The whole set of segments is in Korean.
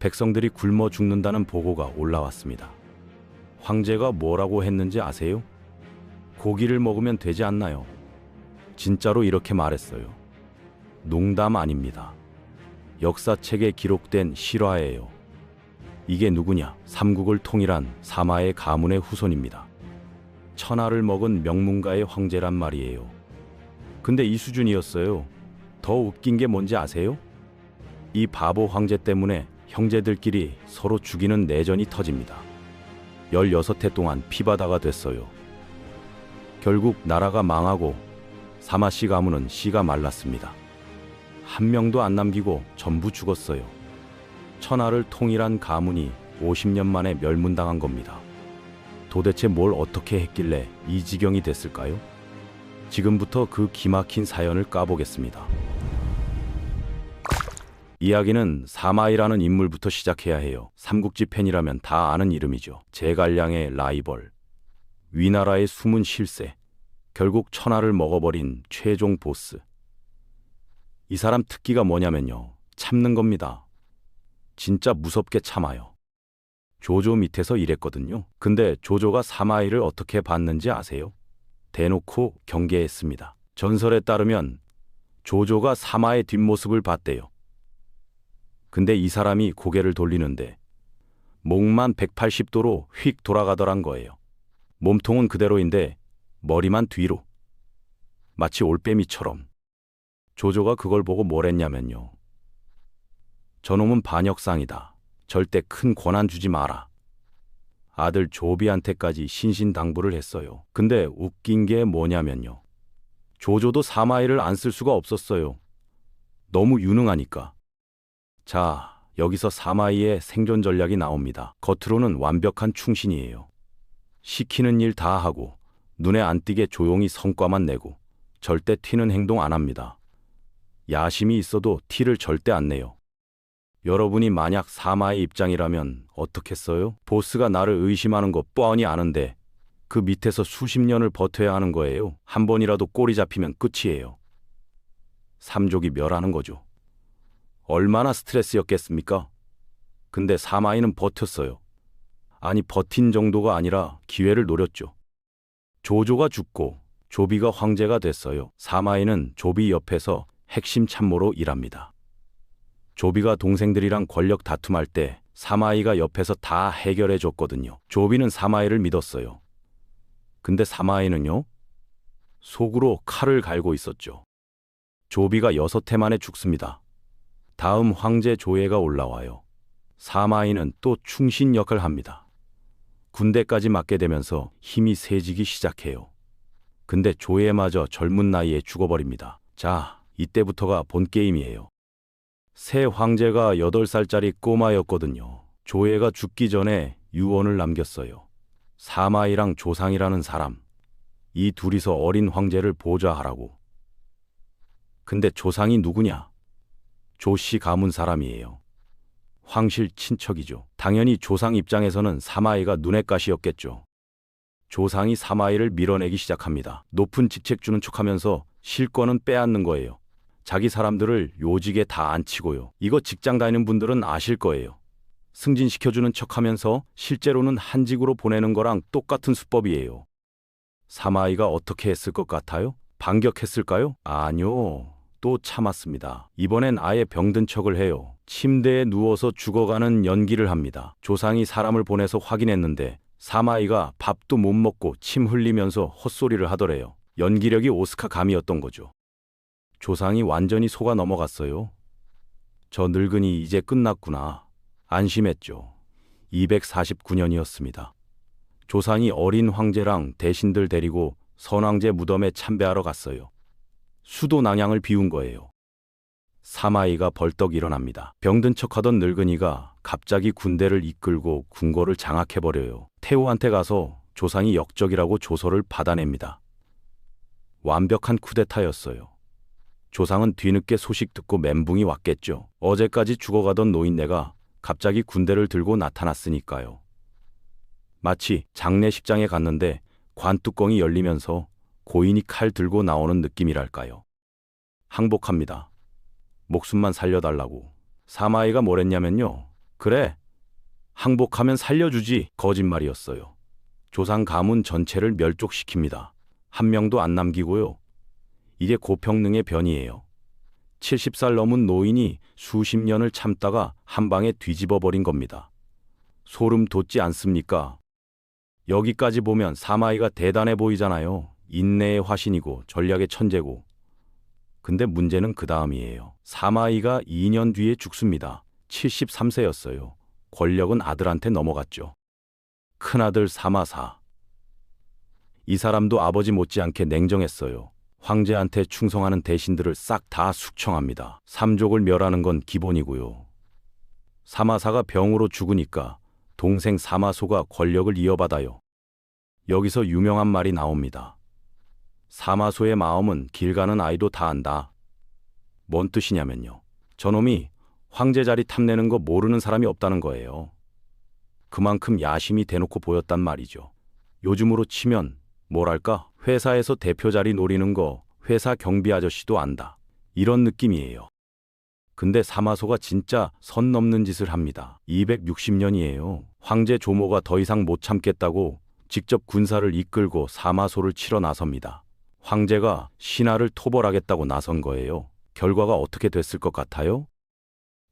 백성들이 굶어 죽는다는 보고가 올라왔습니다. 황제가 뭐라고 했는지 아세요? 고기를 먹으면 되지 않나요? 진짜로 이렇게 말했어요. 농담 아닙니다. 역사책에 기록된 실화예요. 이게 누구냐? 삼국을 통일한 사마의 가문의 후손입니다. 천하를 먹은 명문가의 황제란 말이에요. 근데 이 수준이었어요. 더 웃긴 게 뭔지 아세요? 이 바보 황제 때문에 형제들끼리 서로 죽이는 내전이 터집니다. 16해 동안 피바다가 됐어요. 결국 나라가 망하고 사마 씨 가문은 씨가 말랐습니다. 한 명도 안 남기고 전부 죽었어요. 천하를 통일한 가문이 50년 만에 멸문당한 겁니다. 도대체 뭘 어떻게 했길래 이 지경이 됐을까요? 지금부터 그 기막힌 사연을 까보겠습니다. 이야기는 사마이라는 인물부터 시작해야 해요. 삼국지 팬이라면 다 아는 이름이죠. 제갈량의 라이벌, 위나라의 숨은 실세, 결국 천하를 먹어버린 최종 보스. 이 사람 특기가 뭐냐면요. 참는 겁니다. 진짜 무섭게 참아요. 조조 밑에서 일했거든요. 근데 조조가 사마이를 어떻게 봤는지 아세요? 대놓고 경계했습니다. 전설에 따르면 조조가 사마의 뒷모습을 봤대요. 근데 이 사람이 고개를 돌리는데 목만 180도로 휙 돌아가더란 거예요. 몸통은 그대로인데 머리만 뒤로. 마치 올빼미처럼. 조조가 그걸 보고 뭘 했냐면요. 저놈은 반역상이다. 절대 큰 권한 주지 마라. 아들 조비한테까지 신신당부를 했어요. 근데 웃긴 게 뭐냐면요. 조조도 사마이를 안 쓸 수가 없었어요. 너무 유능하니까. 자, 여기서 사마이의 생존 전략이 나옵니다. 겉으로는 완벽한 충신이에요. 시키는 일 다 하고 눈에 안 띄게 조용히 성과만 내고 절대 튀는 행동 안 합니다. 야심이 있어도 티를 절대 안 내요. 여러분이 만약 사마의 입장이라면 어떻겠어요? 보스가 나를 의심하는 거 뻔히 아는데 그 밑에서 수십 년을 버텨야 하는 거예요. 한 번이라도 꼬리 잡히면 끝이에요. 삼족이 멸하는 거죠. 얼마나 스트레스였겠습니까? 근데 사마이는 버텼어요. 아니 버틴 정도가 아니라 기회를 노렸죠. 조조가 죽고 조비가 황제가 됐어요. 사마이는 조비 옆에서 핵심 참모로 일합니다. 조비가 동생들이랑 권력 다툼할 때 사마이가 옆에서 다 해결해 줬거든요. 조비는 사마이를 믿었어요. 근데 사마이는요? 속으로 칼을 갈고 있었죠. 조비가 여섯 해 만에 죽습니다. 다음 황제 조예가 올라와요. 사마이는 또 충신 역을 합니다. 군대까지 맡게 되면서 힘이 세지기 시작해요. 근데 조예마저 젊은 나이에 죽어버립니다. 자, 이때부터가 본 게임이에요. 새 황제가 8살짜리 꼬마였거든요. 조예가 죽기 전에 유언을 남겼어요. 사마이랑 조상이라는 사람. 이 둘이서 어린 황제를 보좌하라고. 근데 조상이 누구냐? 조씨 가문 사람이에요. 황실 친척이죠. 당연히 조상 입장에서는 사마이가 눈엣 가시였겠죠. 조상이 사마이를 밀어내기 시작합니다. 높은 직책 주는 척하면서 실권은 빼앗는 거예요. 자기 사람들을 요직에 다 앉히고요. 이거 직장 다니는 분들은 아실 거예요. 승진시켜주는 척하면서 실제로는 한직으로 보내는 거랑 똑같은 수법이에요. 사마이가 어떻게 했을 것 같아요? 반격했을까요? 아니요. 또 참았습니다. 이번엔 아예 병든 척을 해요. 침대에 누워서 죽어가는 연기를 합니다. 조상이 사람을 보내서 확인했는데 사마이가 밥도 못 먹고 침 흘리면서 헛소리를 하더래요. 연기력이 오스카 감이었던 거죠. 조상이 완전히 속아 넘어갔어요. 저 늙은이 이제 끝났구나. 안심했죠. 249년이었습니다. 조상이 어린 황제랑 대신들 데리고 선왕제 무덤에 참배하러 갔어요. 수도 낭양을 비운 거예요. 사마이가 벌떡 일어납니다. 병든 척하던 늙은이가 갑자기 군대를 이끌고 궁궐을 장악해버려요. 태호한테 가서 조상이 역적이라고 조서를 받아냅니다. 완벽한 쿠데타였어요. 조상은 뒤늦게 소식 듣고 멘붕이 왔겠죠. 어제까지 죽어가던 노인네가 갑자기 군대를 들고 나타났으니까요. 마치 장례식장에 갔는데 관뚜껑이 열리면서 고인이 칼 들고 나오는 느낌이랄까요. 항복합니다. 목숨만 살려달라고. 사마이가 뭐랬냐면요. 그래. 항복하면 살려주지. 거짓말이었어요. 조상 가문 전체를 멸족시킵니다. 한 명도 안 남기고요. 이게 고평능의 변이에요. 70살 넘은 노인이 수십 년을 참다가 한 방에 뒤집어 버린 겁니다. 소름 돋지 않습니까? 여기까지 보면 사마이가 대단해 보이잖아요. 인내의 화신이고 전략의 천재고. 근데 문제는 그 다음이에요. 사마이가 2년 뒤에 죽습니다. 73세였어요. 권력은 아들한테 넘어갔죠. 큰아들 사마사. 이 사람도 아버지 못지않게 냉정했어요. 황제한테 충성하는 대신들을 싹 다 숙청합니다. 삼족을 멸하는 건 기본이고요. 사마사가 병으로 죽으니까 동생 사마소가 권력을 이어받아요. 여기서 유명한 말이 나옵니다. 사마소의 마음은 길 가는 아이도 다 안다. 뭔 뜻이냐면요. 저놈이 황제 자리 탐내는 거 모르는 사람이 없다는 거예요. 그만큼 야심이 대놓고 보였단 말이죠. 요즘으로 치면 뭐랄까 회사에서 대표 자리 노리는 거 회사 경비 아저씨도 안다. 이런 느낌이에요. 근데 사마소가 진짜 선 넘는 짓을 합니다. 260년이에요. 황제 조모가 더 이상 못 참겠다고 직접 군사를 이끌고 사마소를 치러 나섭니다. 황제가 신하를 토벌하겠다고 나선 거예요. 결과가 어떻게 됐을 것 같아요?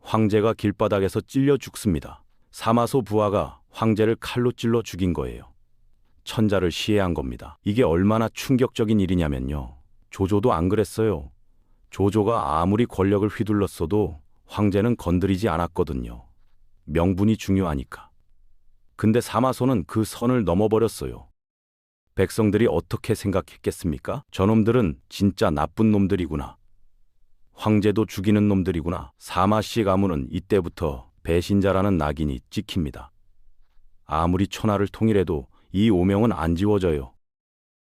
황제가 길바닥에서 찔려 죽습니다. 사마소 부하가 황제를 칼로 찔러 죽인 거예요. 천자를 시해한 겁니다. 이게 얼마나 충격적인 일이냐면요. 조조도 안 그랬어요. 조조가 아무리 권력을 휘둘렀어도 황제는 건드리지 않았거든요. 명분이 중요하니까. 근데 사마소는 그 선을 넘어버렸어요. 백성들이 어떻게 생각했겠습니까? 저놈들은 진짜 나쁜 놈들이구나. 황제도 죽이는 놈들이구나. 사마씨 가문은 이때부터 배신자라는 낙인이 찍힙니다. 아무리 천하를 통일해도 이 오명은 안 지워져요.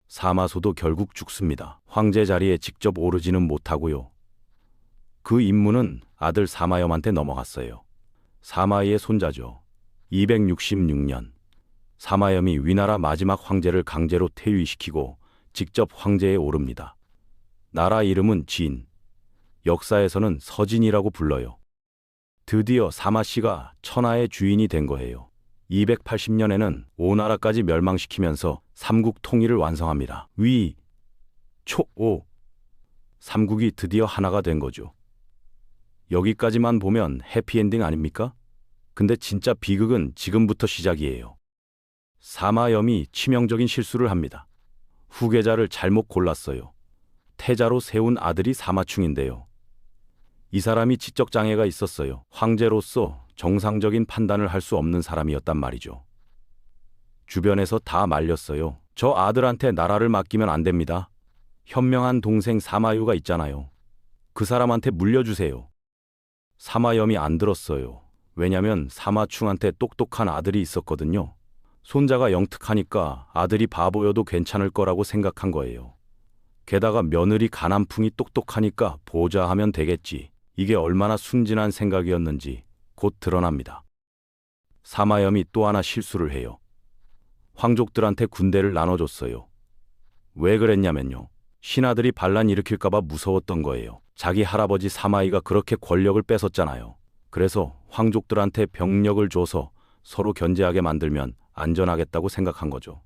사마소도 결국 죽습니다. 황제 자리에 직접 오르지는 못하고요. 그 임무는 아들 사마염한테 넘어갔어요. 사마이의 손자죠. 266년 사마염이 위나라 마지막 황제를 강제로 퇴위시키고 직접 황제에 오릅니다. 나라 이름은 진, 역사에서는 서진이라고 불러요. 드디어 사마씨가 천하의 주인이 된 거예요. 280년에는 오나라까지 멸망시키면서 삼국 통일을 완성합니다. 위, 초, 오. 삼국이 드디어 하나가 된 거죠. 여기까지만 보면 해피엔딩 아닙니까? 근데 진짜 비극은 지금부터 시작이에요. 사마염이 치명적인 실수를 합니다. 후계자를 잘못 골랐어요. 태자로 세운 아들이 사마충인데요. 이 사람이 지적 장애가 있었어요. 황제로서 정상적인 판단을 할 수 없는 사람이었단 말이죠. 주변에서 다 말렸어요. 저 아들한테 나라를 맡기면 안 됩니다. 현명한 동생 사마유가 있잖아요. 그 사람한테 물려주세요. 사마염이 안 들었어요. 왜냐면 사마충한테 똑똑한 아들이 있었거든요. 손자가 영특하니까 아들이 바보여도 괜찮을 거라고 생각한 거예요. 게다가 며느리 가난풍이 똑똑하니까 보좌하면 되겠지. 이게 얼마나 순진한 생각이었는지 곧 드러납니다. 사마염이 또 하나 실수를 해요. 황족들한테 군대를 나눠줬어요. 왜 그랬냐면요. 신하들이 반란 일으킬까봐 무서웠던 거예요. 자기 할아버지 사마이가 그렇게 권력을 뺏었잖아요. 그래서 황족들한테 병력을 줘서 서로 견제하게 만들면 안전하겠다고 생각한 거죠.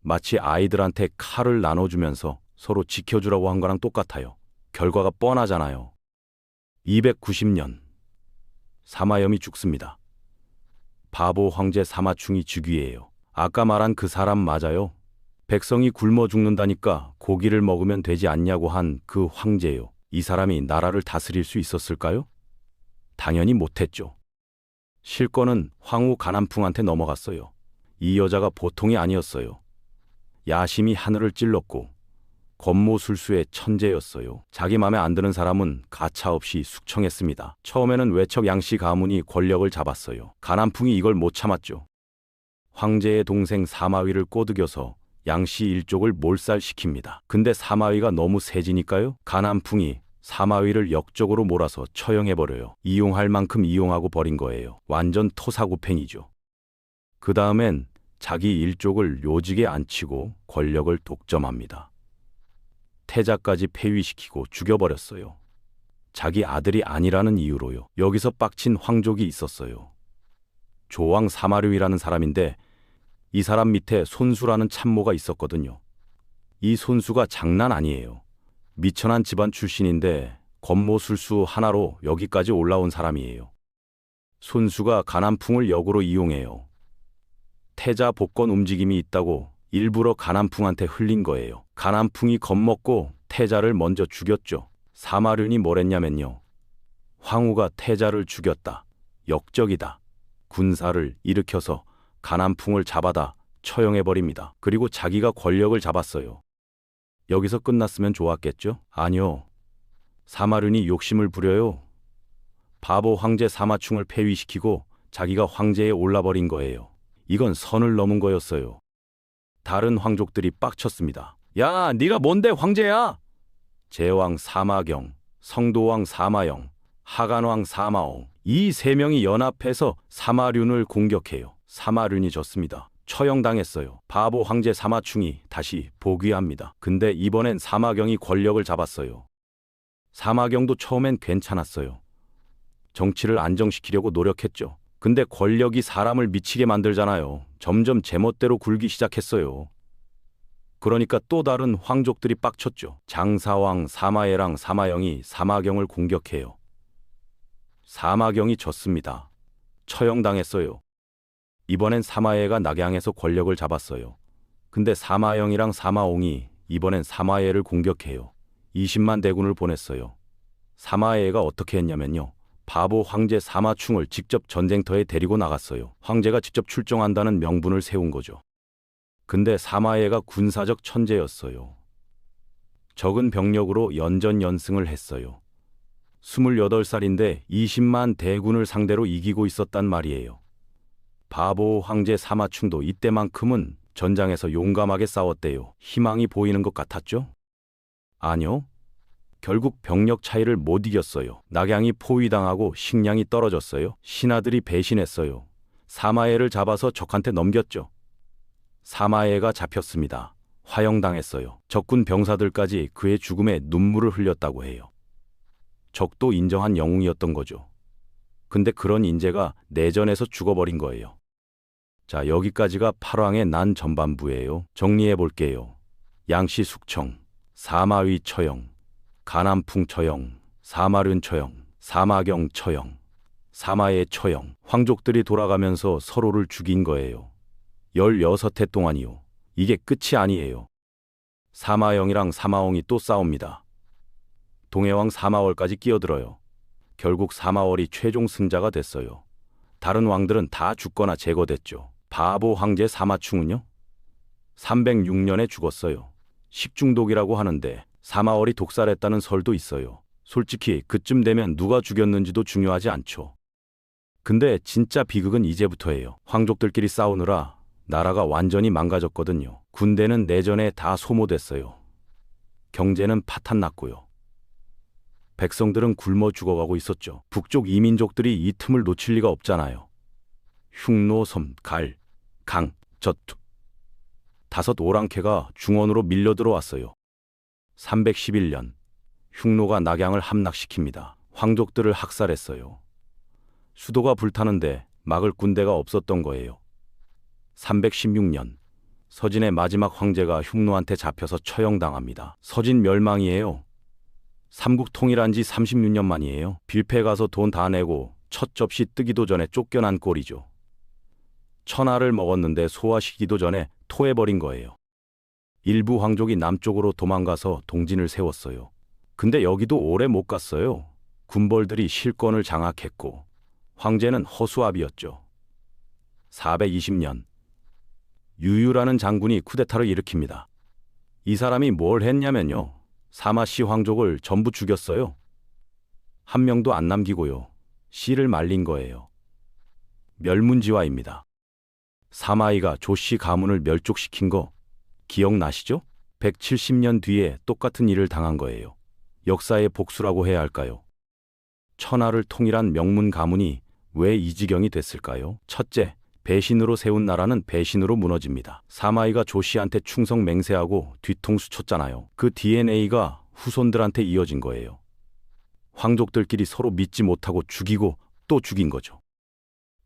마치 아이들한테 칼을 나눠주면서 서로 지켜주라고 한 거랑 똑같아요. 결과가 뻔하잖아요. 290년 사마염이 죽습니다. 바보 황제 사마충이 즉위예요. 아까 말한 그 사람 맞아요. 백성이 굶어 죽는다니까 고기를 먹으면 되지 않냐고 한 그 황제요. 이 사람이 나라를 다스릴 수 있었을까요? 당연히 못했죠. 실권은 황후 가난풍한테 넘어갔어요. 이 여자가 보통이 아니었어요. 야심이 하늘을 찔렀고 겉모술수의 천재였어요. 자기 맘에 안 드는 사람은 가차없이 숙청했습니다. 처음에는 외척 양씨 가문이 권력을 잡았어요. 가난풍이 이걸 못 참았죠. 황제의 동생 사마위를 꼬드겨서 양씨 일족을 몰살시킵니다. 근데 사마위가 너무 세지니까요. 가난풍이 사마위를 역적으로 몰아서 처형해버려요. 이용할 만큼 이용하고 버린 거예요. 완전 토사구팽이죠. 그 다음엔 자기 일족을 요직에 앉히고 권력을 독점합니다. 태자까지 폐위시키고 죽여버렸어요. 자기 아들이 아니라는 이유로요. 여기서 빡친 황족이 있었어요. 조왕 사마류이라는 사람인데 이 사람 밑에 손수라는 참모가 있었거든요. 이 손수가 장난 아니에요. 미천한 집안 출신인데 권모술수 하나로 여기까지 올라온 사람이에요. 손수가 가난풍을 역으로 이용해요. 태자 복권 움직임이 있다고 일부러 가난풍한테 흘린 거예요. 가난풍이 겁먹고 태자를 먼저 죽였죠. 사마륜이 뭐랬냐면요. 황후가 태자를 죽였다. 역적이다. 군사를 일으켜서 가난풍을 잡아다 처형해버립니다. 그리고 자기가 권력을 잡았어요. 여기서 끝났으면 좋았겠죠? 아니요. 사마륜이 욕심을 부려요. 바보 황제 사마충을 폐위시키고 자기가 황제에 올라버린 거예요. 이건 선을 넘은 거였어요. 다른 황족들이 빡쳤습니다. 야, 네가 뭔데 황제야? 제왕 사마경, 성도왕 사마영, 하간왕 사마옹 이 세 명이 연합해서 사마륜을 공격해요. 사마륜이 졌습니다. 처형당했어요. 바보 황제 사마충이 다시 복위합니다. 근데 이번엔 사마경이 권력을 잡았어요. 사마경도 처음엔 괜찮았어요. 정치를 안정시키려고 노력했죠. 근데 권력이 사람을 미치게 만들잖아요. 점점 제멋대로 굴기 시작했어요. 그러니까 또 다른 황족들이 빡쳤죠. 장사왕 사마예랑 사마영이 사마경을 공격해요. 사마경이 졌습니다. 처형당했어요. 이번엔 사마예가 낙양에서 권력을 잡았어요. 근데 사마영이랑 사마옹이 이번엔 사마예를 공격해요. 20만 대군을 보냈어요. 사마예가 어떻게 했냐면요. 바보 황제 사마충을 직접 전쟁터에 데리고 나갔어요. 황제가 직접 출정한다는 명분을 세운 거죠. 근데 사마예가 군사적 천재였어요. 적은 병력으로 연전연승을 했어요. 28살인데 20만 대군을 상대로 이기고 있었단 말이에요. 바보 황제 사마충도 이때만큼은 전장에서 용감하게 싸웠대요. 희망이 보이는 것 같았죠? 아니요. 결국 병력 차이를 못 이겼어요. 낙양이 포위당하고 식량이 떨어졌어요. 신하들이 배신했어요. 사마예를 잡아서 적한테 넘겼죠. 사마예가 잡혔습니다. 화형당했어요. 적군 병사들까지 그의 죽음에 눈물을 흘렸다고 해요. 적도 인정한 영웅이었던 거죠. 근데 그런 인재가 내전에서 죽어버린 거예요. 자, 여기까지가 팔왕의 난 전반부예요. 정리해 볼게요. 양씨 숙청, 사마위 처형, 가남풍 처형, 사마륜 처형, 사마경 처형, 사마의 처형, 황족들이 돌아가면서 서로를 죽인 거예요. 16해 동안이요. 이게 끝이 아니에요. 사마영이랑 사마옹이 또 싸웁니다. 동해왕 사마월까지 끼어들어요. 결국 사마월이 최종 승자가 됐어요. 다른 왕들은 다 죽거나 제거됐죠. 바보 황제 사마충은요? 306년에 죽었어요. 식중독이라고 하는데 사마월이 독살했다는 설도 있어요. 솔직히 그쯤 되면 누가 죽였는지도 중요하지 않죠. 근데 진짜 비극은 이제부터예요. 황족들끼리 싸우느라 나라가 완전히 망가졌거든요. 군대는 내전에 다 소모됐어요. 경제는 파탄 났고요. 백성들은 굶어 죽어가고 있었죠. 북쪽 이민족들이 이 틈을 놓칠 리가 없잖아요. 흉노, 섬, 갈, 강, 젖. 다섯 오랑캐가 중원으로 밀려 들어왔어요. 311년 흉노가 낙양을 함락시킵니다. 황족들을 학살했어요. 수도가 불타는데 막을 군대가 없었던 거예요. 316년 서진의 마지막 황제가 흉노한테 잡혀서 처형당합니다. 서진 멸망이에요. 삼국 통일한 지 36년 만이에요. 빌페 가서 돈 다 내고 첫 접시 뜨기도 전에 쫓겨난 꼴이죠. 천하를 먹었는데 소화시키기도 전에 토해버린 거예요. 일부 황족이 남쪽으로 도망가서 동진을 세웠어요. 근데 여기도 오래 못 갔어요. 군벌들이 실권을 장악했고 황제는 허수아비였죠. 420년 유유라는 장군이 쿠데타를 일으킵니다. 이 사람이 뭘 했냐면요. 사마씨 황족을 전부 죽였어요. 한 명도 안 남기고요. 씨를 말린 거예요. 멸문지화입니다. 사마이가 조씨 가문을 멸족시킨 거 기억나시죠? 170년 뒤에 똑같은 일을 당한 거예요. 역사의 복수라고 해야 할까요? 천하를 통일한 명문 가문이 왜 이 지경이 됐을까요? 첫째, 배신으로 세운 나라는 배신으로 무너집니다. 사마이가 조씨한테 충성 맹세하고 뒤통수 쳤잖아요. 그 DNA가 후손들한테 이어진 거예요. 황족들끼리 서로 믿지 못하고 죽이고 또 죽인 거죠.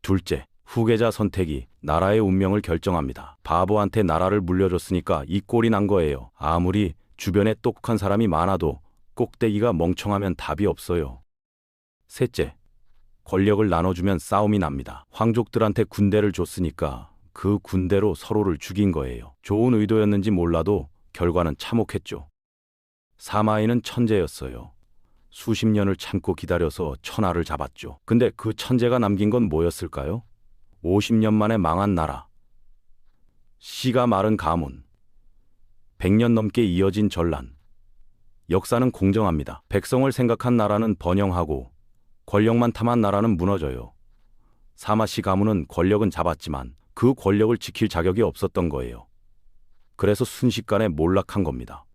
둘째, 후계자 선택이 나라의 운명을 결정합니다. 바보한테 나라를 물려줬으니까 이 꼴이 난 거예요. 아무리 주변에 똑똑한 사람이 많아도 꼭대기가 멍청하면 답이 없어요. 셋째, 권력을 나눠주면 싸움이 납니다. 황족들한테 군대를 줬으니까 그 군대로 서로를 죽인 거예요. 좋은 의도였는지 몰라도 결과는 참혹했죠. 사마이는 천재였어요. 수십 년을 참고 기다려서 천하를 잡았죠. 근데 그 천재가 남긴 건 뭐였을까요? 50년 만에 망한 나라. 씨가 마른 가문. 100년 넘게 이어진 전란. 역사는 공정합니다. 백성을 생각한 나라는 번영하고 권력만 탐한 나라는 무너져요. 사마시 가문은 권력은 잡았지만 그 권력을 지킬 자격이 없었던 거예요. 그래서 순식간에 몰락한 겁니다.